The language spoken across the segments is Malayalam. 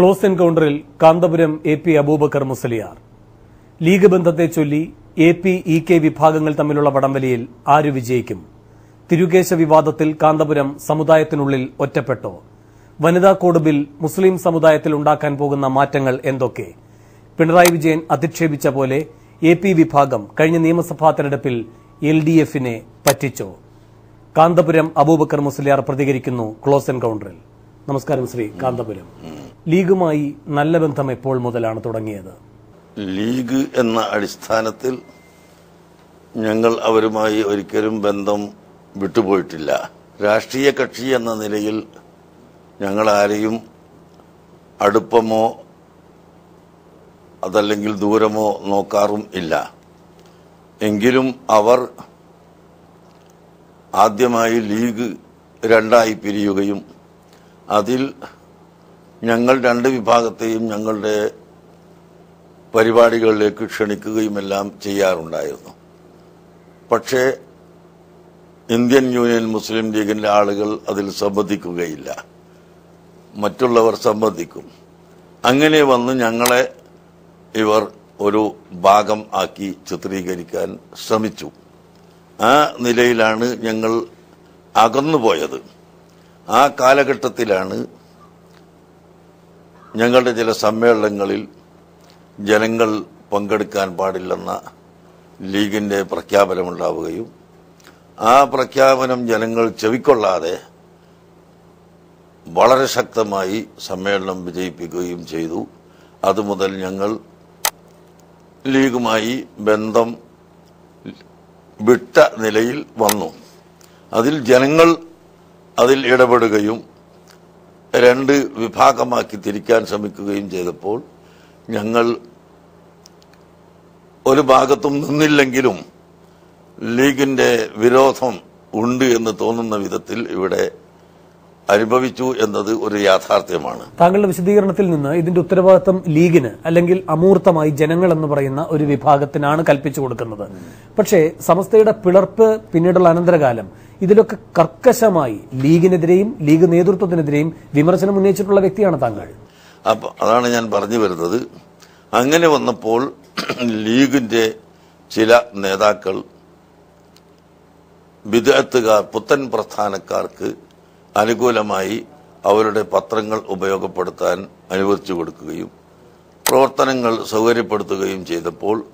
Close എൻകൌണ്ടറിൽ Kanthapuram A P Aboobacker Musliyar. League ബന്ധത്തെ ചൊല്ലി എ പി ഇ കെ വിഭാഗങ്ങൾ തമ്മിലുള്ള വടംവലിയിൽ ആര് വിജയിക്കും? തിരുകേശ വിവാദത്തിൽ കാന്തപുരം സമുദായത്തിനുള്ളിൽ ഒറ്റപ്പെട്ടോ? വനിതാ കോഡ് ബിൽ മുസ്ലിം സമുദായത്തിൽ ഉണ്ടാക്കാൻ പോകുന്ന മാറ്റങ്ങൾ എന്തൊക്കെ? പിണറായി വിജയൻ അധിക്ഷേപിച്ച പോലെ എ പി വിഭാഗം കഴിഞ്ഞ നിയമസഭാ തെരഞ്ഞെടുപ്പിൽ എൽ ഡി എഫിനെ പറ്റിച്ചോ? കാന്തപുരം അബൂബക്കർ മുസ്ലിയാർ പ്രതികരിക്കുന്നു ക്ലോസ് എൻകൌണ്ടറിൽ. നമസ്കാരം ശ്രീ കാന്തപുരം. ലീഗുമായി നല്ല ബന്ധം എപ്പോൾ മുതലാണ് തുടങ്ങിയത്? ലീഗ് എന്ന അടിസ്ഥാനത്തിൽ ഞങ്ങൾ അവരുമായി ഒരിക്കലും ബന്ധം വിട്ടുപോയിട്ടില്ല. രാഷ്ട്രീയ കക്ഷി എന്ന നിലയിൽ ഞങ്ങൾ ആരെയും അടുപ്പമോ അതല്ലെങ്കിൽ ദൂരമോ നോക്കാറും ഇല്ല. എങ്കിലും അവർ ആദ്യമായി ലീഗ് രണ്ടായി പിരിയുകയും അതിൽ ഞങ്ങൾ രണ്ട് വിഭാഗത്തെയും ഞങ്ങളുടെ പരിപാടികളിലേക്ക് ക്ഷണിക്കുകയുമെല്ലാം ചെയ്യാറുണ്ടായിരുന്നു. പക്ഷേ ഇന്ത്യൻ യൂണിയൻ മുസ്ലിം ലീഗിന്റെ ആളുകൾ അതിൽ സംബന്ധിക്കുകയില്ല. മറ്റുള്ളവർ സംബന്ധിക്കും. അങ്ങനെ വന്ന് ഞങ്ങളെ ഇവർ ഒരു ഭാഗം ആക്കി ചിത്രീകരിക്കാൻ ശ്രമിച്ചു. ആ നിലയിലാണ് ഞങ്ങൾ അകന്നുപോയത്. ആ കാലഘട്ടത്തിലാണ് ഞങ്ങളുടെ ചില സമ്മേളനങ്ങളിൽ ജനങ്ങൾ പങ്കെടുക്കാൻ പാടില്ലെന്ന ലീഗിന്റെ പ്രഖ്യാപനമുണ്ടാവുകയും ആ പ്രഖ്യാപനം ജനങ്ങൾ ചെവിക്കൊള്ളാതെ വളരെ ശക്തമായി സമ്മേളനം വിജയിപ്പിക്കുകയും ചെയ്തു. അതുമുതൽ ഞങ്ങൾ ലീഗുമായി ബന്ധം വിട്ട നിലയിൽ വന്നു. അതിൽ ജനങ്ങൾ അതിൽ ഇടപെടുകയും രണ്ട് വിഭാഗമാക്കി തിരിക്കാൻ ശ്രമിക്കുകയും ചെയ്തപ്പോൾ ഞങ്ങൾ ഒരു ഭാഗത്തും നിന്നില്ലെങ്കിലും ലീഗിന്റെ വിരോധം ഉണ്ട് എന്ന് തോന്നുന്ന വിധത്തിൽ ഇവിടെ അനുഭവിച്ചു എന്നത് ഒരു യാഥാർത്ഥ്യമാണ്. താങ്കളുടെ വിശദീകരണത്തിൽ നിന്ന് ഇതിന്റെ ഉത്തരവാദിത്തം ലീഗിന് അല്ലെങ്കിൽ അമൂർത്തമായി ജനങ്ങൾ എന്ന് പറയുന്ന ഒരു വിഭാഗത്തിനാണ് കൽപ്പിച്ചു കൊടുക്കുന്നത്. പക്ഷേ സമസ്തയുടെ പിളർപ്പ് പിന്നീടുള്ള അനന്തരകാലം ഇതിലൊക്കെ കർക്കശമായി ലീഗിനെതിരെയും ലീഗ് നേതൃത്വത്തിനെതിരെയും വിമർശനം ഉന്നയിച്ചിട്ടുള്ള വ്യക്തിയാണ് താങ്കൾ. അപ്പൊ അതാണ് ഞാൻ പറഞ്ഞു വരുന്നത്. അങ്ങനെ വന്നപ്പോൾ ലീഗിന്റെ ചില നേതാക്കൾ വിദഗ്ധക്കാർ പുത്തൻ പ്രസ്ഥാനക്കാർക്ക് അനുകൂലമായി അവരുടെ പത്രങ്ങൾ ഉപയോഗപ്പെടുത്താൻ അനുവദിച്ചു കൊടുക്കുകയും പ്രവർത്തനങ്ങൾ സൗകര്യപ്പെടുത്തുകയും ചെയ്തപ്പോൾ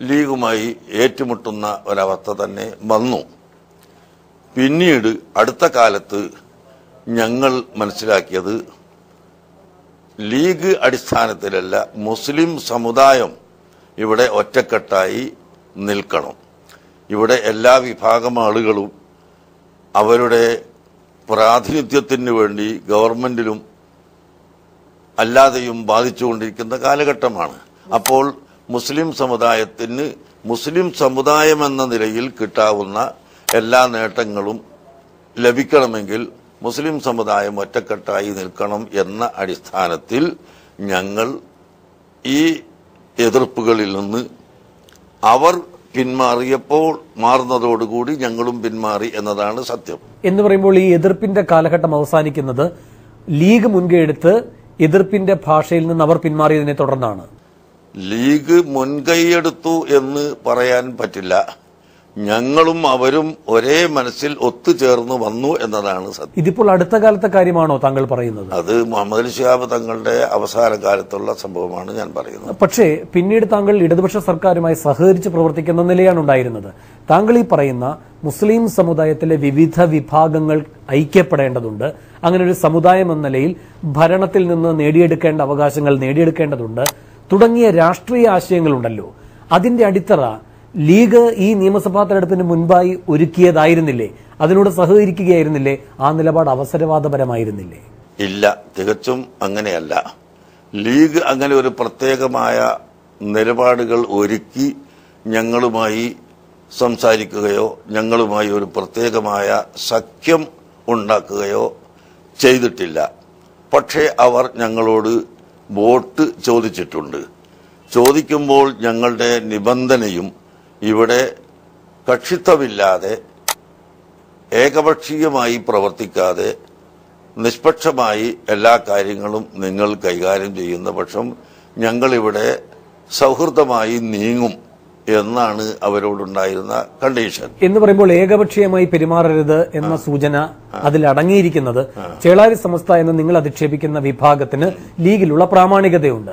ലീഗുമായി ഏറ്റുമുട്ടുന്ന ഒരവസ്ഥ തന്നെ വന്നു. പിന്നീട് അടുത്ത കാലത്ത് ഞങ്ങൾ മനസ്സിലാക്കിയത് ലീഗ് അടിസ്ഥാനത്തിലല്ല മുസ്ലിം സമുദായം ഇവിടെ ഒറ്റക്കെട്ടായി നിൽക്കണം. ഇവിടെ എല്ലാ വിഭാഗം ആളുകളും അവരുടെ പ്രാതിനിധ്യത്തിന് വേണ്ടി ഗവൺമെന്റിലും അല്ലാതെയും ബാധിച്ചുകൊണ്ടിരിക്കുന്ന കാലഘട്ടമാണ്. അപ്പോൾ മുസ്ലിം സമുദായത്തിന് മുസ്ലിം സമുദായം എന്ന നിലയിൽ കിട്ടാവുന്ന എല്ലാ നേട്ടങ്ങളും ലഭിക്കണമെങ്കിൽ മുസ്ലിം സമുദായം ഒറ്റക്കെട്ടായി നിൽക്കണം എന്ന അടിസ്ഥാനത്തിൽ ഞങ്ങൾ ഈ എതിർപ്പുകളിൽ നിന്ന് അവർ പിന്മാറിയപ്പോൾ മാറുന്നതോടുകൂടി ഞങ്ങളും പിന്മാറി എന്നതാണ് സത്യം. എന്ന് പറയുമ്പോൾ ഈ എതിർപ്പിന്റെ കാലഘട്ടം അവസാനിക്കുന്നത് ലീഗ് മുൻകൈ എടുത്ത് എതിർപ്പിന്റെ ഭാഷയിൽ നിന്ന് അവർ പിന്മാറിയതിനെ തുടർന്നാണ്. ലീഗ് മുൻകൈയെടുത്തു എന്ന് പറയാൻ പറ്റില്ല. ഞങ്ങളും അവരും ഒരേ മനസ്സിൽ ഒത്തുചേർന്ന് വന്നു എന്നതാണ് സത്യം. ഇതിപ്പോൾ അടുത്ത കാലത്തെ കാര്യമാണോ താങ്കൾ പറയുന്നത്? അത് മുഹമ്മദ് ശിഹാബ് തങ്ങളുടെ അവസാന കാലത്തുള്ള സംഭവമാണ് ഞാൻ പറയുന്നത്. പക്ഷേ പിന്നീട് താങ്കൾ ഇടതുപക്ഷ സർക്കാരുമായി സഹകരിച്ച് പ്രവർത്തിക്കുന്ന നിലയാണ് ഉണ്ടായിരുന്നത്. താങ്കൾ ഈ പറയുന്ന മുസ്ലിം സമുദായത്തിലെ വിവിധ വിഭാഗങ്ങൾ ഐക്യപ്പെടേണ്ടതുണ്ട്. അങ്ങനെ ഒരു സമുദായം എന്ന നിലയിൽ ഭരണത്തിൽ നിന്ന് നേടിയെടുക്കേണ്ട അവകാശങ്ങൾ നേടിയെടുക്കേണ്ടതുണ്ട്. തുടങ്ങിയ രാഷ്ട്രീയ ആശയങ്ങളുണ്ടല്ലോ. അതിന്റെ അടിത്തറ ലീഗ് ഈ നിയമസഭാ തെരഞ്ഞെടുപ്പിന് മുൻപായി ഒരുക്കിയതായിരുന്നില്ലേ? അതിനോട് സഹകരിക്കുകയായിരുന്നില്ലേ? ആ നിലപാട് അവസരവാദപരമായിരുന്നില്ലേ? ഇല്ല തികച്ചും അങ്ങനെയല്ല. ലീഗ് അങ്ങനെ ഒരു പ്രത്യേകമായ നിലപാടുകൾ ഒരുക്കി ഞങ്ങളുമായി സംസാരിക്കുകയോ ഞങ്ങളുമായി ഒരു പ്രത്യേകമായ സഖ്യം ഉണ്ടാക്കുകയോ ചെയ്തിട്ടില്ല. പക്ഷേ അവർ ഞങ്ങളോട് വോട്ട് ചോദിച്ചിട്ടുണ്ട്. ചോദിക്കുമ്പോൾ ഞങ്ങളുടെ നിബന്ധനയും ഇവിടെ കക്ഷിത്വമില്ലാതെ ഏകപക്ഷീയമായി പ്രവർത്തിക്കാതെ നിഷ്പക്ഷമായി എല്ലാ കാര്യങ്ങളും നിങ്ങൾ കൈകാര്യം ചെയ്യുന്ന പക്ഷം ഞങ്ങളിവിടെ സൗഹൃദമായി നീങ്ങും. എന്നാണ് അവരോടുണ്ടായിരുന്ന കണ്ടീഷൻ എന്ന് പറയുമ്പോൾ ഏകപക്ഷീയമായി പെരുമാറരുത് എന്ന സൂചന അതിൽ അടങ്ങിയിരിക്കുന്നത് ചേളാരി സമസ്ത എന്ന് നിങ്ങൾ അധിക്ഷേപിക്കുന്ന വിഭാഗത്തിന് ലീഗിലുള്ള പ്രാമാണികതയുണ്ട്.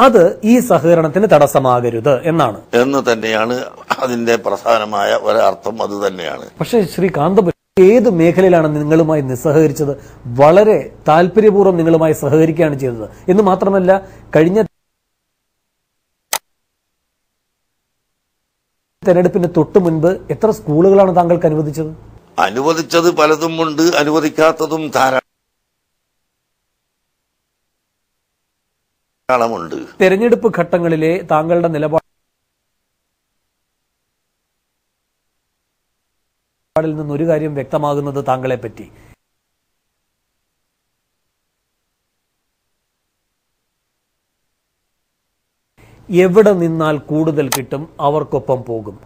അത്. ഈ സഹകരണത്തിന് തടസ്സമാകരുത് എന്നാണ്. എന്ന് തന്നെയാണ് അതിന്റെ പ്രധാനമായ ഒരർത്ഥം അത് തന്നെയാണ്. പക്ഷേ ശ്രീ കാന്തപുരം ഏത് മേഖലയിലാണ് നിങ്ങളുമായി നിസ്സഹകരിച്ചത്? വളരെ താല്പര്യപൂർവം നിങ്ങളുമായി സഹകരിക്കുകയാണ് ചെയ്തത്. എന്ന് മാത്രമല്ല കഴിഞ്ഞ തെരഞ്ഞെടുപ്പിന് തൊട്ട് മുൻപ് എത്ര സ്കൂളുകളാണ് താങ്കൾക്ക് അനുവദിച്ചത്? അനുവദിച്ചത് പലതും ഉണ്ട് അനുവദിക്കാത്തതും ധാരാളമുണ്ട്. തെരഞ്ഞെടുപ്പ് ഘട്ടങ്ങളിലെ താങ്കളുടെ നിലപാടിൽ നിന്ന് ഒരു കാര്യം വ്യക്തമാകുന്നത് താങ്കളെ പറ്റി എവിടെ നിന്നാൽ കൂടുതൽ കിട്ടും അവർക്കൊപ്പം പോകും.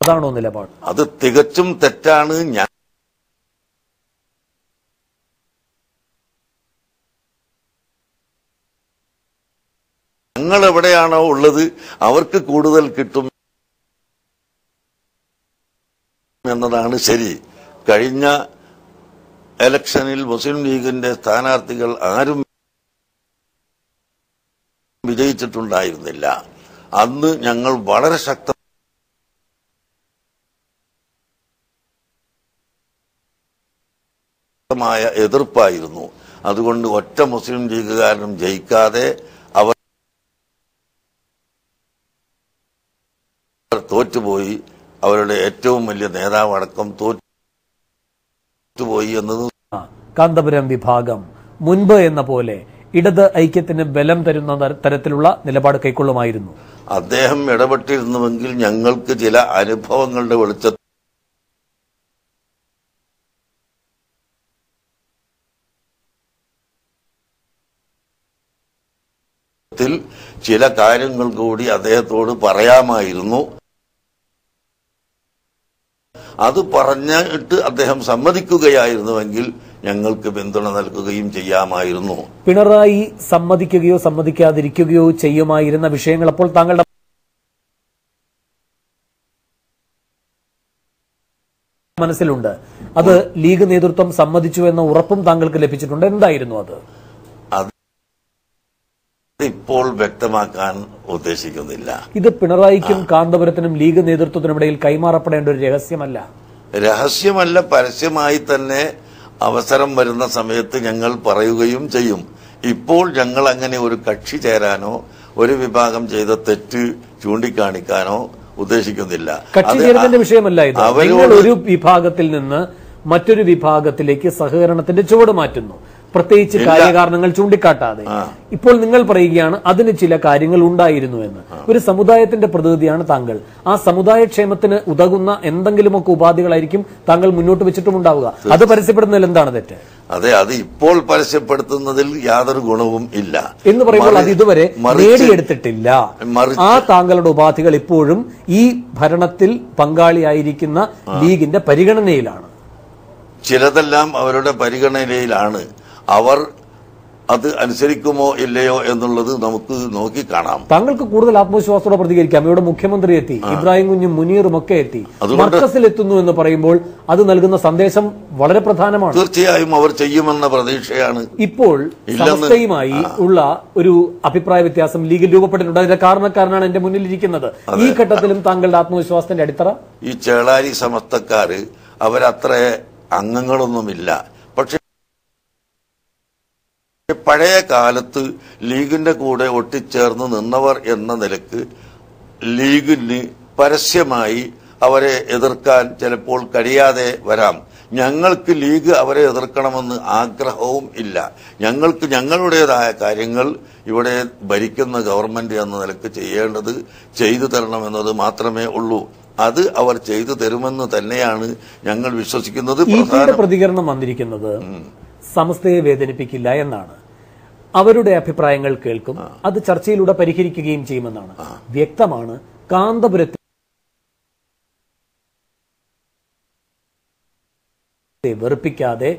അതാണോ നിലപാട്? അത് തികച്ചും തെറ്റാണ്. ഞാൻ ഞങ്ങൾ എവിടെയാണോ ഉള്ളത് അവർക്ക് കൂടുതൽ കിട്ടും എന്നതാണ് ശരി. കഴിഞ്ഞ ഇലക്ഷനിൽ മുസ്ലിം ലീഗിന്റെ സ്ഥാനാർത്ഥികൾ ആരും വിജയിച്ചിട്ടുണ്ടായിരുന്നില്ല. അന്ന് ഞങ്ങൾ വളരെ ശക്ത മായ എതിർപ്പായിരുന്നു. അതുകൊണ്ട് ഒറ്റ മുസ്ലിം ലീഗുകാരനും ജയിക്കാതെ അവർ തോറ്റുപോയി. അവരുടെ ഏറ്റവും വലിയ നേതാവടക്കം തോറ്റുപോയി എന്നത് കാന്തപുരം വിഭാഗം മുൻപ് എന്ന പോലെ ഇടത് ഐക്യത്തിന് ബലം തരുന്ന തരത്തിലുള്ള നിലപാട് കൈക്കൊള്ളുമായിരുന്നു. അദ്ദേഹം ഇടപെട്ടിരുന്നുവെങ്കിൽ ഞങ്ങൾക്ക് ചില അനുഭവങ്ങളുടെ വെളിച്ചത്തിൽ ചില കാര്യങ്ങൾ കൂടി അദ്ദേഹത്തോട് പറയാമായിരുന്നു. അത് പറഞ്ഞിട്ട് അദ്ദേഹം സമ്മതിക്കുകയായിരുന്നുവെങ്കിൽ ഞങ്ങൾക്ക് പിന്തുണ നൽകുകയും ചെയ്യാമായിരുന്നു. പിണറായി സമ്മതിക്കുകയോ സമ്മതിക്കാതിരിക്കുകയോ ചെയ്യുമായിരുന്ന വിഷയങ്ങൾ അപ്പോൾ താങ്കളുടെ മനസ്സിലുണ്ട്. അത് ലീഗ് നേതൃത്വം സമ്മതിച്ചു എന്ന ഉറപ്പും താങ്കൾക്ക് ലഭിച്ചിട്ടുണ്ട്. എന്തായിരുന്നു അത്? ഇപ്പോൾ വ്യക്തമാക്കാൻ ഉദ്ദേശിക്കുന്നില്ല. ഇത് പിണറായിക്കും കാന്തപുരത്തിനും ലീഗ് നേതൃത്വത്തിനും ഇടയിൽ കൈമാറപ്പെടേണ്ട ഒരു രഹസ്യമല്ല. രഹസ്യമല്ല പരസ്യമായി തന്നെ അവസരം വരുന്ന സമയത്ത് ഞങ്ങൾ പറയുകയും ചെയ്യും. ഇപ്പോൾ ഞങ്ങൾ അങ്ങനെ ഒരു കക്ഷി ചേരാനോ ഒരു വിഭാഗം ചെയ്ത തെറ്റ് ചൂണ്ടിക്കാണിക്കാനോ ഉദ്ദേശിക്കുന്നില്ല. കക്ഷി ചേരുന്നതിന്റെ വിഷയമല്ല ഇത്. അവരോട് ഒരു വിഭാഗത്തിൽ നിന്ന് മറ്റൊരു വിഭാഗത്തിലേക്ക് സഹകരണത്തിന്റെ ചുവട് മാറ്റുന്നു. പ്രത്യേകിച്ച് കാര്യകാരണങ്ങൾ ചൂണ്ടിക്കാട്ടാതെ. ഇപ്പോൾ നിങ്ങൾ പറയുകയാണ് അതിന് ചില കാര്യങ്ങൾ ഉണ്ടായിരുന്നു എന്ന്. ഒരു സമുദായത്തിന്റെ പ്രതിനിധിയാണ് താങ്കൾ. ആ സമുദായ ക്ഷേമത്തിന് ഉതകുന്ന എന്തെങ്കിലുമൊക്കെ ഉപാധികളായിരിക്കും താങ്കൾ മുന്നോട്ട് വെച്ചിട്ടും ഉണ്ടാവുക. അത് പരസ്യപ്പെടുന്നതിൽ എന്താണ് തെറ്റ്? അതെ അത് ഇപ്പോൾ പരസ്യപ്പെടുത്തുന്നതിൽ യാതൊരു ഗുണവും ഇല്ല. എന്ന് പറയുമ്പോൾ അത് ഇതുവരെ നേടിയെടുത്തിട്ടില്ല. ആ താങ്കളുടെ ഉപാധികൾ ഇപ്പോഴും ഈ ഭരണത്തിൽ പങ്കാളിയായിരിക്കുന്ന ലീഗിന്റെ പരിഗണനയിലാണ്. ചിലതെല്ലാം അവരുടെ പരിഗണനയിലാണ്. അവർ അത് അനുസരിക്കുമോ ഇല്ലയോ എന്നുള്ളത് നമുക്ക് നോക്കി കാണാം. താങ്കൾക്ക് കൂടുതൽ ആത്മവിശ്വാസത്തോടെ പ്രതികരിക്കാം. ഇവിടെ മുഖ്യമന്ത്രി എത്തി ഇബ്രാഹിം കുഞ്ഞും മുനീറും ഒക്കെ എത്തി. മർക്കസിൽ എത്തുന്നു എന്ന് പറയുമ്പോൾ അത് നൽകുന്ന സന്ദേശം വളരെ പ്രധാനമാണ്. തീർച്ചയായും അവർ ചെയ്യുമെന്ന പ്രതീക്ഷയാണ്. ഇപ്പോൾ സമസ്തയുമായി ഉള്ള ഒരു അഭിപ്രായ വ്യത്യാസം ലീഗിൽ രൂപപ്പെട്ടിട്ടുണ്ട്. അതിന്റെ കാരണക്കാരനാണ് എന്റെ മുന്നിലിരിക്കുന്നത്. ഈ ഘട്ടത്തിലും താങ്കളുടെ ആത്മവിശ്വാസത്തിന്റെ അടിത്തറ? ഈ ചേളാരി സമസ്തക്കാര് അവരത്ര അംഗങ്ങളൊന്നുമില്ല. പഴയ കാലത്ത് ലീഗിന്റെ കൂടെ ഒട്ടിച്ചേർന്ന് നിന്നവർ എന്ന നിലയ്ക്ക് ലീഗിന് പരസ്യമായി അവരെ എതിർക്കാൻ ചിലപ്പോൾ കഴിയാതെ വരാം. ഞങ്ങൾക്ക് ലീഗ് അവരെ എതിർക്കണമെന്ന് ആഗ്രഹവും ഇല്ല. ഞങ്ങൾക്ക് ഞങ്ങളുടേതായ കാര്യങ്ങൾ ഇവിടെ ഭരിക്കുന്ന ഗവൺമെന്റ് എന്ന നിലയ്ക്ക് ചെയ്യേണ്ടത് ചെയ്തു തരണമെന്നത് മാത്രമേ ഉള്ളൂ. അത് അവർ ചെയ്തു തരുമെന്ന് തന്നെയാണ് ഞങ്ങൾ വിശ്വസിക്കുന്നത്. പ്രതികരണം വന്നിരിക്കുന്നത് സമസ്തയെ വേദനിപ്പിക്കില്ല എന്നാണ്. അവരുടെ അഭിപ്രായങ്ങൾ കേൾക്കും അത് ചർച്ചയിലൂടെ പരിഹരിക്കുകയും ചെയ്യുമെന്നാണ്. വ്യക്തമാണ് കാന്തപുരത്തിൽ വെറുപ്പിക്കാതെ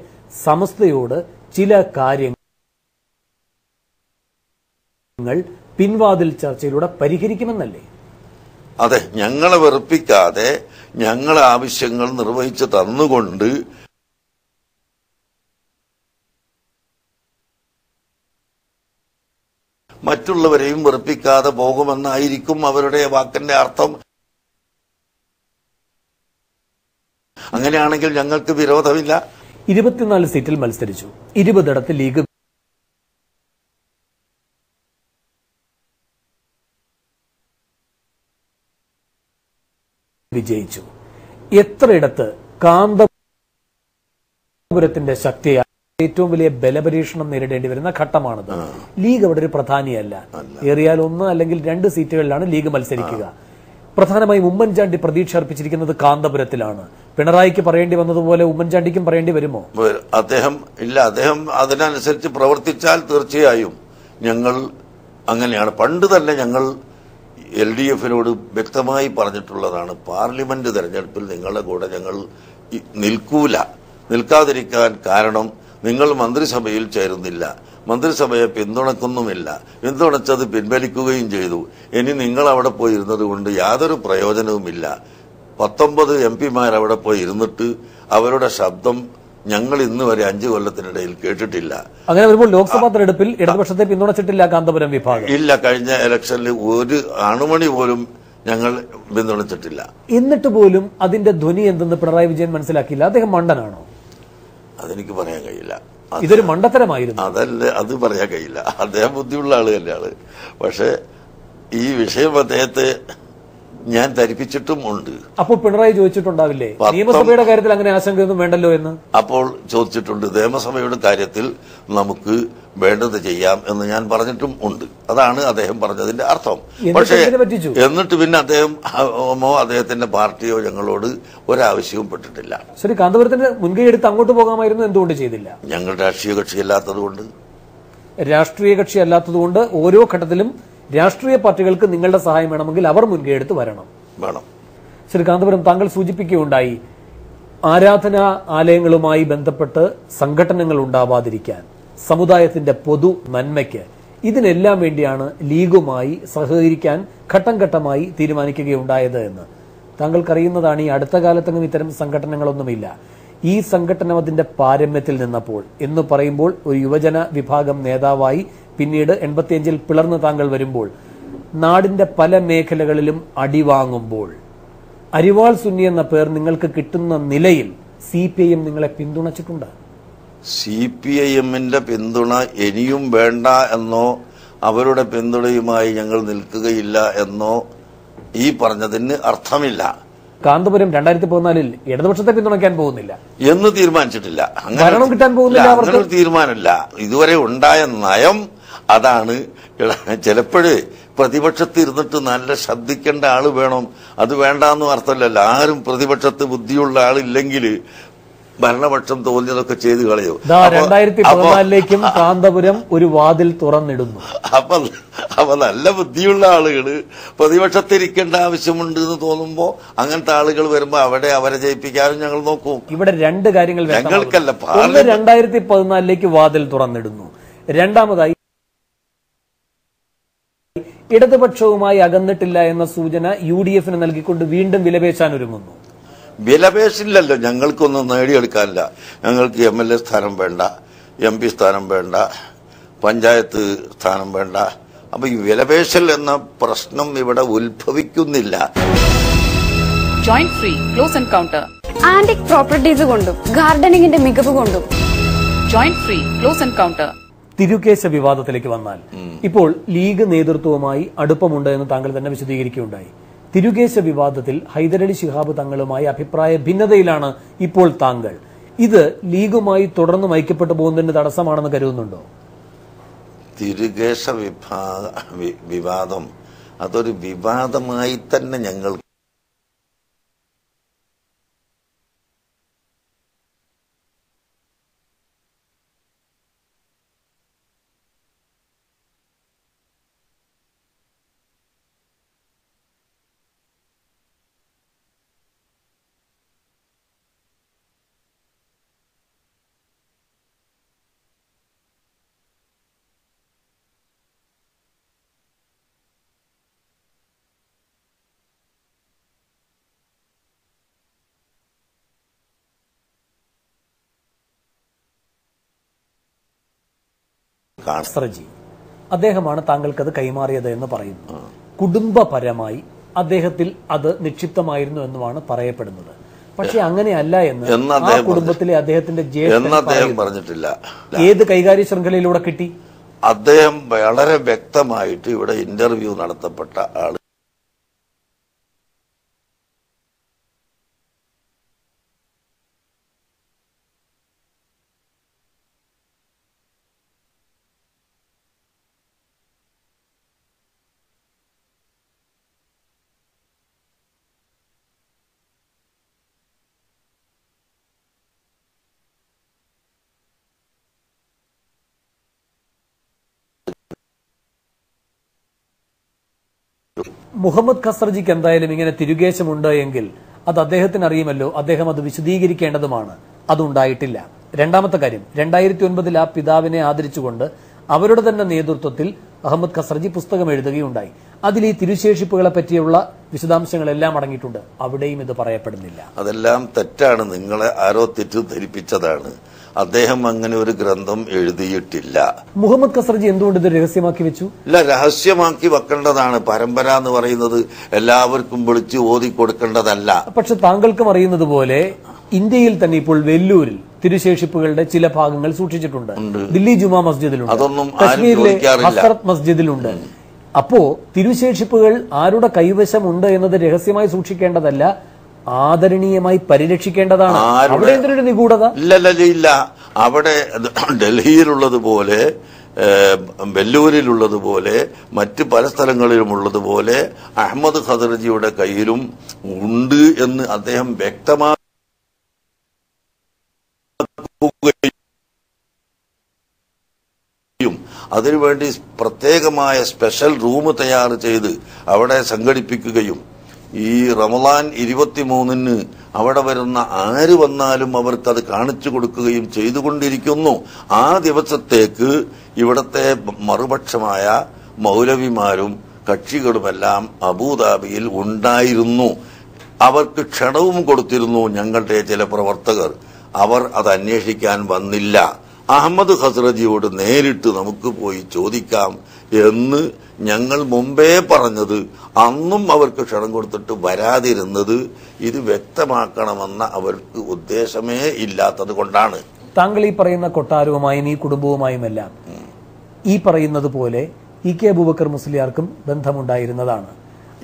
സമസ്തയോട് ചില കാര്യങ്ങൾ പിൻവാതിൽ ചർച്ചയിലൂടെ പരിഹരിക്കുമെന്നല്ലേ? അതെ ഞങ്ങളെ വെറുപ്പിക്കാതെ ഞങ്ങളെ ആവശ്യങ്ങൾ നിർവഹിച്ചു തന്നുകൊണ്ട് മറ്റുള്ളവരെയും വെറുപ്പിക്കാതെ പോകുമെന്നായിരിക്കും അവരുടെ വാക്കിന്റെ അർത്ഥം. അങ്ങനെയാണെങ്കിൽ ഞങ്ങൾക്ക് വിരോധമില്ല. ഇരുപത്തിനാല് സീറ്റിൽ മത്സരിച്ചു. ഇരുപതിടത്ത് ലീഗ് വിജയിച്ചു. എത്രയിടത്ത് കാന്തപുരത്തിന്റെ ശക്തിയാൽ ഏറ്റവും വലിയ ബലപരീക്ഷണം നേരിടേണ്ടി വരുന്ന ഘട്ടമാണിത്. ലീഗ് അവിടെ ഒരു പ്രധാനിയല്ല. ഏറിയാൽ ഒന്ന് അല്ലെങ്കിൽ രണ്ട് സീറ്റുകളിലാണ് ലീഗ് മത്സരിക്കുക. പ്രധാനമായും ഉമ്മൻചാണ്ടി പ്രതീക്ഷ അർപ്പിച്ചിരിക്കുന്നത് കാന്തപുരത്തിലാണ്. പിണറായിക്ക് പറയേണ്ടി വന്നതുപോലെ ഉമ്മൻചാണ്ടിക്കും പറയേണ്ടി വരുമോ? അദ്ദേഹം ഇല്ല അദ്ദേഹം അതിനനുസരിച്ച് പ്രവർത്തിച്ചാൽ തീർച്ചയായും ഞങ്ങൾ അങ്ങനെയാണ്. പണ്ട് തന്നെ ഞങ്ങൾ എൽ ഡി എഫിനോട് വ്യക്തമായി പറഞ്ഞിട്ടുള്ളതാണ് പാർലമെന്റ് തെരഞ്ഞെടുപ്പിൽ നിങ്ങളുടെ കൂടെ ഞങ്ങൾ നിൽക്കൂല. നിൽക്കാതിരിക്കാൻ കാരണം നിങ്ങൾ മന്ത്രിസഭയിൽ ചേരുന്നില്ല. മന്ത്രിസഭയെ പിന്തുണക്കുന്നുമില്ല. പിന്തുണച്ചത് പിൻവലിക്കുകയും ചെയ്തു. ഇനി നിങ്ങൾ അവിടെ പോയി ഇരുന്നത് കൊണ്ട് യാതൊരു പ്രയോജനവുമില്ല. പത്തൊമ്പത് എം പിമാർ അവിടെ പോയി ഇരുന്നിട്ട് അവരുടെ ശബ്ദം ഞങ്ങൾ ഇന്ന് വരെ അഞ്ചു കൊല്ലത്തിനിടയിൽ കേട്ടിട്ടില്ല. അങ്ങനെ വരുമ്പോൾ ലോക്സഭാ തെരഞ്ഞെടുപ്പിൽ ഇടതുപക്ഷത്തെ പിന്തുണച്ചിട്ടില്ല കാന്തപുരം വിഭാഗം. ഇല്ല കഴിഞ്ഞ ഇലക്ഷനിൽ ഒരു അണുമണി പോലും ഞങ്ങൾ പിന്തുണച്ചിട്ടില്ല. എന്നിട്ട് പോലും അതിന്റെ ധ്വനി എന്തെന്ന് പിണറായി വിജയൻ മനസ്സിലാക്കിയില്ല. അദ്ദേഹം മണ്ടനാണോ? അതെനിക്ക് പറയാൻ കഴിയില്ല. ഇതൊരു മണ്ടത്തരമായിരുന്നു. അതല്ല അത് പറയാൻ കഴിയില്ല. അദ്ദേഹം ബുദ്ധിയുള്ള ആൾ തന്നെയാണ്. പക്ഷെ ഈ വിഷയം അദ്ദേഹത്തെ ഞാൻ ധരിപ്പിച്ചിട്ടും ഉണ്ട്. അപ്പോൾ പിണറായി ചോദിച്ചിട്ടുണ്ടാവില്ലേ? നിയമസഭയുടെ കാര്യത്തിൽ അങ്ങനെ ആശങ്കയൊന്നും വേണ്ടല്ലോ എന്ന്? അപ്പോൾ ചോദിച്ചിട്ടുണ്ട് നിയമസഭയുടെ കാര്യത്തിൽ നമുക്ക് വേണ്ടത് ചെയ്യാം എന്ന് ഞാൻ പറഞ്ഞിട്ടും ഉണ്ട്. അതാണ് അദ്ദേഹം പറഞ്ഞതിന്റെ അർത്ഥം. പക്ഷേ എന്നിട്ട് പിന്നെ അദ്ദേഹം മോ അദ്ദേഹത്തിന്റെ പാർട്ടിയോ ഞങ്ങളോട് ഒരാവശ്യവും പെട്ടിട്ടില്ല. ശരി കാന്തപുരത്തിന്റെ മുൻകൈ എടുത്ത് അങ്ങോട്ട് പോകാമായിരുന്നു എന്തുകൊണ്ട് ചെയ്തില്ല? ഞങ്ങൾ രാഷ്ട്രീയ കക്ഷി അല്ലാത്തതുകൊണ്ട് രാഷ്ട്രീയ കക്ഷി അല്ലാത്തതുകൊണ്ട് ഓരോ ഘട്ടത്തിലും രാഷ്ട്രീയ പാർട്ടികൾക്ക് നിങ്ങളുടെ സഹായം വേണമെങ്കിൽ അവർ മുൻകൈ എടുത്ത് വരണം. വേണം. ശ്രീ കാന്തപുരം താങ്കൾ സൂചിപ്പിക്കുകയുണ്ടായി ആരാധന ആലയങ്ങളുമായി ബന്ധപ്പെട്ട് സംഘടനകൾ ഉണ്ടാവാതിരിക്കാൻ സമുദായത്തിന്റെ പൊതു നന്മയ്ക്ക് ഇതിനെല്ലാം വേണ്ടിയാണ് ലീഗുമായി സഹകരിക്കാൻ ഘട്ടം ഘട്ടമായി തീരുമാനിക്കുകയുണ്ടായത് എന്ന്. താങ്കൾക്കറിയുന്നതാണ് ഈ അടുത്ത കാലത്തെങ്ങും ഇത്തരം സംഘടനകളൊന്നുമില്ല. ഈ സംഘടന അതിന്റെ പാരമ്യത്തിൽ നിന്നപ്പോൾ എന്ന് പറയുമ്പോൾ ഒരു യുവജന വിഭാഗം നേതാവായി പിന്നീട് എൺപത്തിയഞ്ചിൽ പിളർന്ന് താങ്കൾ വരുമ്പോൾ നാടിന്റെ പല മേഖലകളിലും അടിവാങ്ങുമ്പോൾ അരിവാൾ സുന്നി എന്ന പേർ നിങ്ങൾക്ക് കിട്ടുന്ന നിലയിൽ സി പി ഐ എം നിങ്ങളെ പിന്തുണച്ചിട്ടുണ്ട്? സി പി ഐ എമ്മിന്റെ പിന്തുണ ഇനിയും വേണ്ട എന്നോ അവരുടെ പിന്തുണയുമായി ഞങ്ങൾ നിൽക്കുകയില്ല എന്നോ ഈ പറഞ്ഞതിന് അർത്ഥമില്ല. കാന്തപുരം രണ്ടായിരത്തി പതിനാലിൽ ഇടതുപക്ഷത്തെ പിന്തുണയ്ക്കാൻ പോകുന്നില്ല. എന്ന് തീരുമാനിച്ചിട്ടില്ല. അങ്ങനെ തീരുമാനമില്ല. ഇതുവരെ ഉണ്ടായ നയം അതാണ് ചിലപ്പോഴ് പ്രതിപക്ഷത്ത് ഇരുന്നിട്ട് നല്ല ശ്രദ്ധിക്കേണ്ട ആൾ വേണം. അത് വേണ്ടാന്നും അർത്ഥമില്ലല്ലോ. ആരും പ്രതിപക്ഷത്ത് ബുദ്ധിയുള്ള ആളില്ലെങ്കിൽ ഭരണപക്ഷം തോന്നിയതൊക്കെ ചെയ്തു കളയോ. രണ്ടായിരത്തി പതിനാലിലേക്കും കാന്തപുരം ഒരു വാതിൽ തുറന്നിടുന്നു. അപ്പൊ അപ്പൊ നല്ല ബുദ്ധിയുള്ള ആളുകൾ പ്രതിപക്ഷത്തിരിക്കേണ്ട ആവശ്യമുണ്ട് എന്ന് തോന്നുമ്പോ അങ്ങനത്തെ ആളുകൾ വരുമ്പോ അവിടെ അവരെ ജയിപ്പിക്കാനും ഞങ്ങൾ നോക്കും. ഇവിടെ രണ്ട് കാര്യങ്ങൾ. ഞങ്ങൾക്കല്ല, രണ്ടായിരത്തി പതിനാലിലേക്ക് വാതിൽ തുറന്നിടുന്നു. രണ്ടാമതായി ഇടതുപക്ഷവുമായി അകന്നിട്ടില്ല എന്ന സൂചന യു ഡി എഫിന് നൽകിക്കൊണ്ട് വീണ്ടും വിലപേശാൻ ഒരുങ്ങുന്നു. വിലപേശില്ലല്ലോ. ഞങ്ങൾക്കൊന്നും നേടിയെടുക്കാനില്ല. ഞങ്ങൾക്ക് എം എൽ എ സ്ഥാനം വേണ്ട എം പി സ്ഥാനം വേണ്ട പഞ്ചായത്ത് സ്ഥാനം വേണ്ട. അപ്പൊ ഈ വിലപേശൽ എന്ന പ്രശ്നം ഇവിടെ ഉത്ഭവിക്കുന്നില്ല. Joint free close encounter antique properties കൊണ്ടും ഗാർഡനിങ്ങിന്റെ മികവ് കൊണ്ടും. ജോയിന്റ് ഫ്രീ ക്ലോസ് എൻകൗണ്ടർ തിരുക്കേശ വിവാദത്തിലേക്ക് വന്നാൽ ഇപ്പോൾ ലീഗ് നേതൃത്വവുമായി അടുപ്പമുണ്ട് എന്ന് താങ്കൾ തന്നെ വിശദീകരിക്കുകയുണ്ടായി. തിരുകേശ വിവാദത്തിൽ ഹൈദരലി ശിഹാബ് തങ്ങളുമായി അഭിപ്രായ ഭിന്നതയിലാണ് ഇപ്പോൾ താങ്കൾ. ഇത് ലീഗുമായി തുടർന്ന് ഐക്യപ്പെട്ടു പോകുന്നതിന് തടസ്സമാണെന്ന് കരുതുന്നുണ്ടോ? തിരുകേശ വിഭാഗ വിവാദം അതൊരു വിവാദമായി തന്നെ ഞങ്ങൾ കാണാം അദ്ദേഹമാണ് താങ്കൾക്കത് കൈമാറിയത് എന്ന് പറയുന്നു കുടുംബപരമായി അദ്ദേഹത്തിൽ അത് നിക്ഷിപ്തമായിരുന്നു എന്നുമാണ് പറയപ്പെടുന്നത്. പക്ഷെ അങ്ങനെയല്ല എന്ന് ആ കുടുംബത്തിലെ അദ്ദേഹത്തിന്റെ അദ്ദേഹം പറഞ്ഞിട്ടില്ല. ഏത് കൈകാര്യ ശൃംഖലയിലൂടെ കിട്ടി? അദ്ദേഹം വളരെ വ്യക്തമായിട്ട് ഇവിടെ ഇന്റർവ്യൂ നടത്തപ്പെട്ട ആൾ മുഹമ്മദ് ഖസർജിക്ക് എന്തായാലും ഇങ്ങനെ തിരുകേശമുണ്ട് എങ്കിൽ അത് അദ്ദേഹത്തിന് അറിയുമല്ലോ. അദ്ദേഹം അത് വിശദീകരിക്കേണ്ടതുമാണ്. അതുണ്ടായിട്ടില്ല. രണ്ടാമത്തെ കാര്യം രണ്ടായിരത്തി ഒൻപതിൽ ആ പിതാവിനെ ആദരിച്ചുകൊണ്ട് അവരുടെ തന്നെ നേതൃത്വത്തിൽ അഹമ്മദ് ഖസർജി പുസ്തകം എഴുതുകയുണ്ടായി. അതിൽ ഈ തിരുശേഷിപ്പുകളെ പറ്റിയുള്ള വിശദാംശങ്ങളെല്ലാം അടങ്ങിയിട്ടുണ്ട്. അവിടെയും ഇത് പറയപ്പെടുന്നില്ല. അതെല്ലാം തെറ്റാണ്. നിങ്ങളെ ആരോ തെറ്റിദ്ധരിപ്പിച്ചതാണ്. അദ്ദേഹം അങ്ങനെ ഒരു ഗ്രന്ഥം എഴുതിയിട്ടില്ല. മുഹമ്മദ് കസർജി എന്തുകൊണ്ട് ഇത് രഹസ്യമാക്കി വെച്ചു? ഇല്ല രഹസ്യമാക്കി വെക്കേണ്ടതാണ്. പരമ്പര എന്ന് പറയുന്നത് എല്ലാവർക്കും വിളിച്ച് ഓതി കൊടുക്കേണ്ടതല്ല. പക്ഷെ താങ്കൾക്കും അറിയുന്നത് പോലെ ഇന്ത്യയിൽ തന്നെ ഇപ്പോൾ വെല്ലൂരിൽ തിരുശേഷിപ്പുകളുടെ ചില ഭാഗങ്ങൾ സൂക്ഷിച്ചിട്ടുണ്ട്. ദില്ലി ജുമാ മസ്ജിദിലുണ്ട്. അതൊന്നും കശ്മീരിലെ. മസ്ജിദിലുണ്ട്. അപ്പോ തിരുശേഷിപ്പുകൾ ആരുടെ കൈവശമുണ്ട് എന്നത് രഹസ്യമായി സൂക്ഷിക്കേണ്ടതല്ല. ആദരണീയമായി പരിരക്ഷിക്കേണ്ടതാണ്. അവിടെ എന്തിനൊരു നിഗൂഢത? ഇല്ല ഇല്ല, അവിടെ ഡൽഹിയിലുള്ളതുപോലെ വെല്ലൂരിലുള്ളതുപോലെ മറ്റ് പല സ്ഥലങ്ങളിലുമുള്ളതുപോലെ അഹമ്മദ് ഖദർജിയുടെ കയ്യിലും ഉണ്ട് എന്ന് അദ്ദേഹം വ്യക്തമാക്കുകയും അതിനുവേണ്ടി പ്രത്യേകമായ സ്പെഷ്യൽ റൂം തയ്യാർ ചെയ്ത് അവിടെ സംഘടിപ്പിക്കുകയും ഈ റമദാൻ ഇരുപത്തിമൂന്നിന് അവിടെ വരുന്ന ആര് വന്നാലും അവർക്ക് അത് കാണിച്ചു കൊടുക്കുകയും ചെയ്തുകൊണ്ടിരിക്കുന്നു. ആ ദിവസത്തേക്ക് ഇവിടത്തെ മറുപക്ഷമായ മൗലവിമാരും കക്ഷികളുമെല്ലാം അബുദാബിയിൽ ഉണ്ടായിരുന്നു. അവർക്ക് ക്ഷണവും കൊടുത്തിരുന്നു ഞങ്ങളുടെ ചില പ്രവർത്തകർ അവർ അത് അന്വേഷിക്കാൻ വന്നില്ല. അഹമ്മദ് ഹസ്രജിയോട് നേരിട്ട് നമുക്ക് പോയി ചോദിക്കാം എന്ന് ഞങ്ങൾ മുമ്പേ പറഞ്ഞത്. അന്നും അവർക്ക് ക്ഷണം കൊടുത്തിട്ട് വരാതിരുന്നത് ഇത് വ്യക്തമാക്കണമെന്ന അവർക്ക് ഉദ്ദേശമേ ഇല്ലാത്തത് കൊണ്ടാണ്. താങ്കൾ ഈ പറയുന്ന കൊട്ടാരവുമായും ഈ കുടുംബവുമായുമെല്ലാം ഈ പറയുന്നത് പോലെ ഇ കെ അബൂബക്കർ മുസ്ലിയാർക്കും ബന്ധമുണ്ടായിരുന്നതാണ്.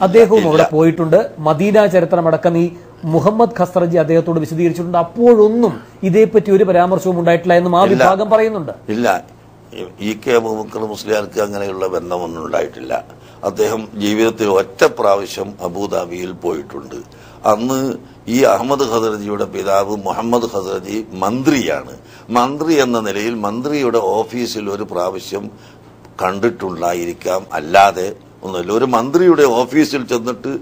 അദ്ദേഹവും അവിടെ പോയിട്ടുണ്ട്. മദീന ചരിത്രമടക്കം ഈ മുഹമ്മദ് ഖസ്റജി അദ്ദേഹത്തോട് വിശദീകരിച്ചിട്ടുണ്ട്. അപ്പോഴൊന്നും ഇതേപ്പറ്റി ഒരു പരാമർശവും ഉണ്ടായിട്ടില്ല എന്നും ആ വിഭാഗം പറയുന്നുണ്ട്. ഇല്ല. ഇ കെ അബൂബക്കർ മുസ്ലിയാർക്ക് അങ്ങനെയുള്ള ബന്ധമൊന്നും ഉണ്ടായിട്ടില്ല. അദ്ദേഹം ജീവിതത്തിൽ ഒറ്റ പ്രാവശ്യം അബുദാബിയിൽ പോയിട്ടുണ്ട്. അന്ന് ഈ അഹമ്മദ് ഖദർജിയുടെ പിതാവ് മുഹമ്മദ് ഖദർജി മന്ത്രിയാണ്. മന്ത്രി എന്ന നിലയിൽ മന്ത്രിയുടെ ഓഫീസിൽ ഒരു പ്രാവശ്യം കണ്ടിട്ടുണ്ടായിരിക്കാം. അല്ലാതെ ഒന്നുമില്ല. ഒരു മന്ത്രിയുടെ ഓഫീസിൽ ചെന്നിട്ട്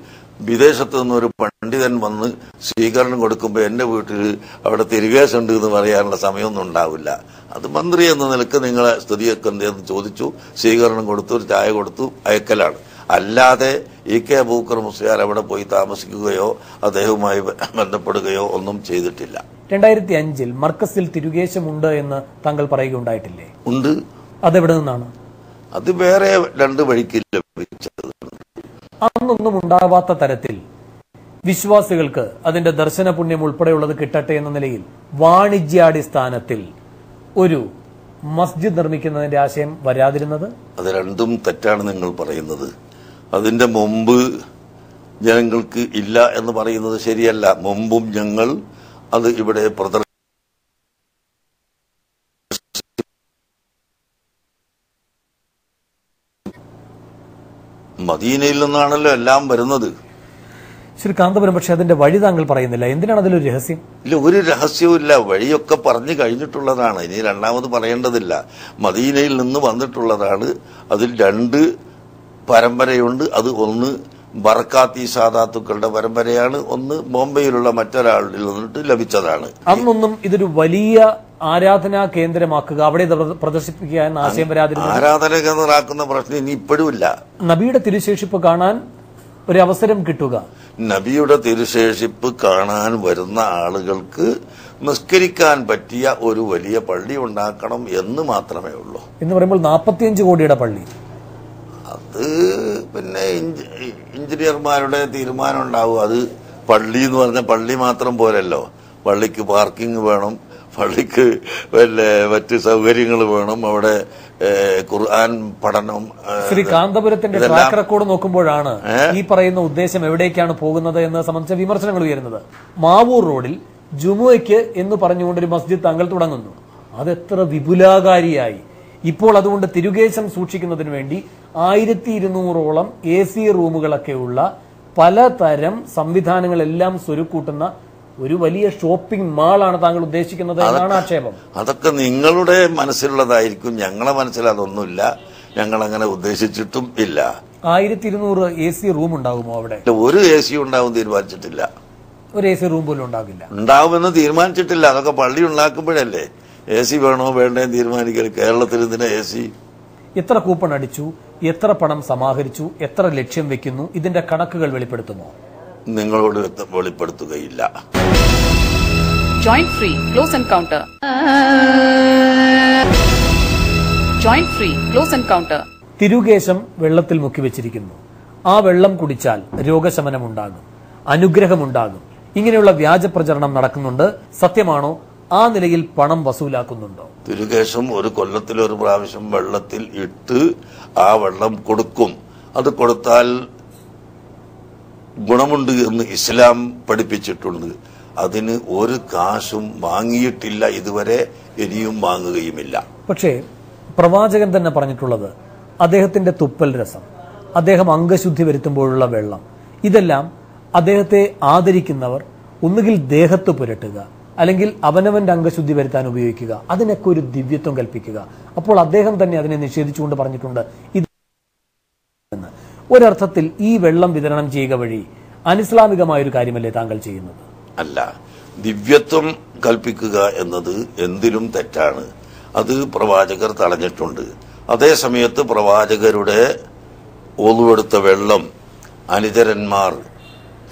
വിദേശത്ത് നിന്ന് ഒരു പണ്ഡിതൻ വന്ന് സ്വീകരണം കൊടുക്കുമ്പോൾ എന്റെ വീട്ടിൽ അവിടെ തിരികേശുണ്ട് എന്ന് പറയാനുള്ള സമയമൊന്നും ഉണ്ടാവില്ല. അത് മന്ത്രി എന്ന നിലയ്ക്ക് നിങ്ങളെ സ്ഥിതിയൊക്കെ എന്തെന്ന് ചോദിച്ചു. സ്വീകരണം കൊടുത്തു ഒരു ചായ കൊടുത്തു അയക്കലാണ്. അല്ലാതെ ഇ കെ അബൂക്കർ മുസ്ലിയാർ അവിടെ പോയി താമസിക്കുകയോ അദ്ദേഹവുമായി ബന്ധപ്പെടുകയോ ഒന്നും ചെയ്തിട്ടില്ല. രണ്ടായിരത്തി അഞ്ചിൽ മർക്കസിൽ തിരുകേശമുണ്ട് എന്ന് താങ്കൾ പറയുകയുണ്ടായിട്ടില്ലേ? ഉണ്ട്. അതെവിടെ നിന്നാണ്? അത് വേറെ രണ്ട് വഴിക്ക് ലഭിച്ചത് അന്നൊന്നും ഉണ്ടാവാത്ത തരത്തിൽ വിശ്വാസികൾക്ക് അതിന്റെ ദർശന പുണ്യം ഉൾപ്പെടെയുള്ളത് കിട്ടട്ടെ എന്ന നിലയിൽ വാണിജ്യാടിസ്ഥാനത്തിൽ ഒരു മസ്ജിദ് നിർമ്മിക്കുന്നതിന്റെ ആശയം വരാതിരുന്നത്? അത് രണ്ടും തെറ്റാണ് നിങ്ങൾ പറയുന്നത്. അതിന്റെ മുമ്പ് ജനങ്ങൾക്ക് ഇല്ല എന്ന് പറയുന്നത് ശരിയല്ല. മുമ്പും ഞങ്ങൾ അത് ഇവിടെ പ്രദർശ മദീനയിൽ നിന്നാണല്ലോ എല്ലാം വരുന്നത്. ശരി കാന്തപുരം പക്ഷെ അതിന്റെ വഴി താങ്കൾ പറയുന്നില്ല. എന്തിനാണ് അതിലൊരു രഹസ്യം? ഇല്ല ഒരു രഹസ്യവും ഇല്ല വഴിയൊക്കെ പറഞ്ഞു കഴിഞ്ഞിട്ടുള്ളതാണ്. ഇനി രണ്ടാമത് പറയേണ്ടതില്ല. മദീനയിൽ നിന്ന് വന്നിട്ടുള്ളതാണ്. അതിൽ രണ്ട് പരമ്പരയുണ്ട്. അത് ഒന്ന് ബർക്കാത്തി സാദാത്തുക്കളുടെ പരമ്പരയാണ്. ഒന്ന് ബോംബെയിലുള്ള മറ്റൊരാളിൽ നിന്നിട്ട് ലഭിച്ചതാണ്. അന്നൊന്നും ഇതൊരു വലിയ ആരാധനാ കേന്ദ്രമാക്കുക അവിടെ പ്രദർശിപ്പിക്കുക എന്ന ആശയം വരാതിരുന്നു ആരാധന കേന്ദ്രമാക്കുന്ന പ്രശ്നം ഇനി ഇപ്പോഴും ഇല്ല. നബിയുടെ തിരുശേഷിപ്പ് കാണാൻ ഒരു അവസരം കിട്ടുക. നബിയുടെ തിരുശേഷിപ്പ് കാണാൻ വരുന്ന ആളുകൾക്ക് നിസ്കരിക്കാൻ പറ്റിയ ഒരു വലിയ പള്ളി ഉണ്ടാക്കണം എന്ന് മാത്രമേ ഉള്ളൂ. എന്ന് പറയുമ്പോൾ നാൽപ്പത്തിയഞ്ച് കോടിയുടെ പള്ളി. അത് പിന്നെ എഞ്ചിനീയർമാരുടെ തീരുമാനം ഉണ്ടാവും. അത് പള്ളി എന്ന് പറഞ്ഞ പള്ളി മാത്രം പോരല്ലോ. പള്ളിക്ക് പാർക്കിംഗ് വേണം. പള്ളിക്ക് പിന്നെ മറ്റ് സൗകര്യങ്ങൾ വേണം. അവിടെ ഖുർആൻ പഠനം ശ്രീ കാന്തപുരത്തിന്റെ ട്രാക്ക് റെക്കോർഡ് നോക്കുമ്പോഴാണ് ഈ പറയുന്ന ഉദ്ദേശം എവിടേക്കാണ് പോകുന്നത് എന്ന് സംബന്ധിച്ച വിമർശനങ്ങൾ ഉയരുന്നത്. മാവൂർ റോഡിൽ ജുമുയ്ക്ക് എന്ന് പറഞ്ഞുകൊണ്ടൊരു മസ്ജിദ് താങ്കൾ തുടങ്ങുന്നു. അതെത്ര വിപുലാകാരിയായി. ഇപ്പോൾ അതുകൊണ്ട് തിരുകേശം സൂക്ഷിക്കുന്നതിന് വേണ്ടി ആയിരത്തി ഇരുന്നൂറോളം എ സി റൂമുകളൊക്കെയുള്ള പലതരം സംവിധാനങ്ങളെല്ലാം സ്വരുക്കൂട്ടുന്ന ഒരു വലിയ ഷോപ്പിംഗ് മാളാണ് താങ്കൾ ഉദ്ദേശിക്കുന്നത് എന്നാണ് ആക്ഷേപം. അതൊക്കെ നിങ്ങളുടെ മനസ്സിലുള്ളതായിരിക്കും ഞങ്ങളെ മനസ്സിൽ അതൊന്നുമില്ല. ഞങ്ങൾ അങ്ങനെ ഉദ്ദേശിച്ചിട്ടും ഇല്ല. ആയിരത്തി ഇരുന്നൂറ് എ സി റൂം ഉണ്ടാകുമോ അവിടെ? ഒരു എ സി ഉണ്ടാവും തീരുമാനിച്ചിട്ടില്ല. ഒരു എ സി റൂം പോലും ഉണ്ടാകില്ല. ഉണ്ടാവുമെന്ന് തീരുമാനിച്ചിട്ടില്ല. അതൊക്കെ പള്ളി ഉണ്ടാക്കുമ്പോഴല്ലേ എ സി വേണോ വേണ്ടേ തീരുമാനിക്കൽ കേരളത്തിൽ ഇതിന് എ സി എത്ര കൂപ്പൺ അടിച്ചു? എത്ര പണം സമാഹരിച്ചു? എത്ര ലക്ഷ്യം വെക്കുന്നു? ഇതിന്റെ കണക്കുകൾ വെളിപ്പെടുത്തുമോ? നിങ്ങളോട് വ്യക്ത- വെളിപ്പെടുത്തുകയില്ല. Joint free close encounter joint free close encounter തിരുകേശം വെള്ളത്തിൽ മുക്കി വെച്ചിരിക്കുന്നു ആ വെള്ളം കുടിച്ചാൽ രോഗശമനമുണ്ടാകും അനുഗ്രഹമുണ്ടാകും. ഇങ്ങനെയുള്ള വ്യാജ പ്രചരണം നടക്കുന്നുണ്ട്. സത്യമാണോ? ആ നിലയിൽ പണം വസൂലാക്കുന്നുണ്ടോ? തിരുകേശം ഒരു കൊല്ലത്തിൽ ഒരു പ്രാവശ്യം വെള്ളത്തിൽ ഇട്ട് ആ വെള്ളം കൊടുക്കും. അത് കൊടുത്താൽ ഗുണമുണ്ട് എന്ന് ഇസ്ലാം പഠിപ്പിച്ചിട്ടുണ്ട്. അതിന് ഒരു കാശും വാങ്ങിയിട്ടില്ല ഇതുവരെ ഇനിയും വാങ്ങുകയുമില്ല. പക്ഷേ പ്രവാചകൻ തന്നെ പറഞ്ഞിട്ടുള്ളത് അദ്ദേഹത്തിന്റെ തുപ്പൽ രസം അദ്ദേഹം അംഗശുദ്ധി വരുത്തുമ്പോഴുള്ള വെള്ളം ഇതെല്ലാം അദ്ദേഹത്തെ ആദരിക്കുന്നവർ ഒന്നുകിൽ ദേഹത്ത് പുരട്ടുക അല്ലെങ്കിൽ അവനവന്റെ അംഗശുദ്ധി വരുത്താൻ ഉപയോഗിക്കുക അതിനൊക്കെ ഒരു ദിവ്യത്വം കൽപ്പിക്കുക. അപ്പോൾ അദ്ദേഹം തന്നെ അതിനെ നിഷേധിച്ചുകൊണ്ട് പറഞ്ഞിട്ടുണ്ട് ഇത് ഒരർത്ഥത്തിൽ ഈ വെള്ളം വിതരണം ചെയ്യുക വഴി അനിസ്ലാമികമായ ഒരു കാര്യമല്ലേ താങ്കൾ ചെയ്യുന്നത്? അല്ല. ദിവ്യത്വം കൽപ്പിക്കുക എന്നത് എന്തിലും തെറ്റാണ്. അത് പ്രവാചകർ തടഞ്ഞിട്ടുണ്ട്. അതേ സമയത്ത് പ്രവാചകരുടെ ഓതുവെടുത്ത വെള്ളം അനിതരന്മാർ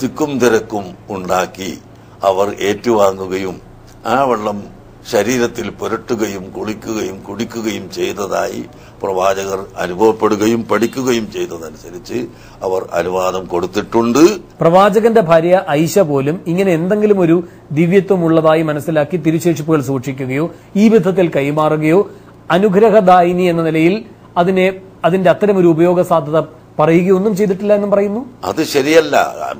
തിക്കും തിരക്കും ഉണ്ടാക്കി അവർ ഏറ്റുവാങ്ങുകയും ആ വെള്ളം ശരീരത്തിൽ പുരട്ടുകയും കുളിക്കുകയും കുടിക്കുകയും ചെയ്തതായി പ്രവാചകർ അനുഭവപ്പെടുകയും പഠിക്കുകയും ചെയ്തതനുസരിച്ച് അവർ അനുവാദം കൊടുത്തിട്ടുണ്ട്. പ്രവാചകന്റെ ഭാര്യ ഐഷ പോലും ഇങ്ങനെ എന്തെങ്കിലും ഒരു ദിവ്യത്വം ഉള്ളതായി മനസ്സിലാക്കി തിരുശേഷിപ്പുകൾ സൂക്ഷിക്കുകയോ ഈ വിധത്തിൽ കൈമാറുകയോ അനുഗ്രഹദായിനി എന്ന നിലയിൽ അതിനെ അതിന്റെ അത്തരമൊരു ഉപയോഗ സാധ്യത പറയുകയൊന്നും ചെയ്തിട്ടില്ല എന്നും പറയുന്നു? അത് ശരിയല്ല.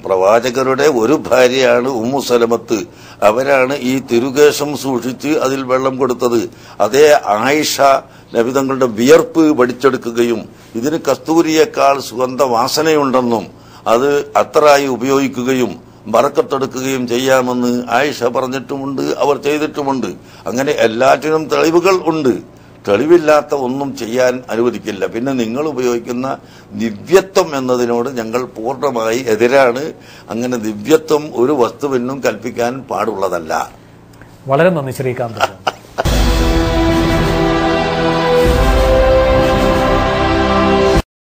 പ്രവാചകരുടെ ഒരു ഭാര്യയാണ് ഉമ്മു സലമത്ത്. അവരാണ് ഈ തിരുകേശം സൂക്ഷിച്ച് അതിൽ വെള്ളം കൊടുത്തത്. അതേ ആയിഷ നബിതങ്ങളുടെ വിയർപ്പ് പഠിച്ചെടുക്കുകയും ഇതിന് കസ്തൂരിയേക്കാൾ സുഗന്ധ വാസനയുണ്ടെന്നും അത് അത്രയായി ഉപയോഗിക്കുകയും മറക്കത്തെടുക്കുകയും ചെയ്യാമെന്ന് ആയിഷ പറഞ്ഞിട്ടുമുണ്ട് അവർ ചെയ്തിട്ടുമുണ്ട്. അങ്ങനെ എല്ലാറ്റിനും തെളിവുകൾ ഉണ്ട്. തെളിവില്ലാത്ത ഒന്നും ചെയ്യാൻ അനുവദിക്കില്ല. പിന്നെ നിങ്ങൾ ഉപയോഗിക്കുന്ന ദിവ്യത്വം എന്നതിനോട് ഞങ്ങൾ പൂർണമായി എതിരാണ്. അങ്ങനെ ദിവ്യത്വം ഒരു വസ്തുവിനും കൽപ്പിക്കാൻ പാടുള്ളതല്ല. വളരെ നന്ദി ശ്രീകാന്ത്.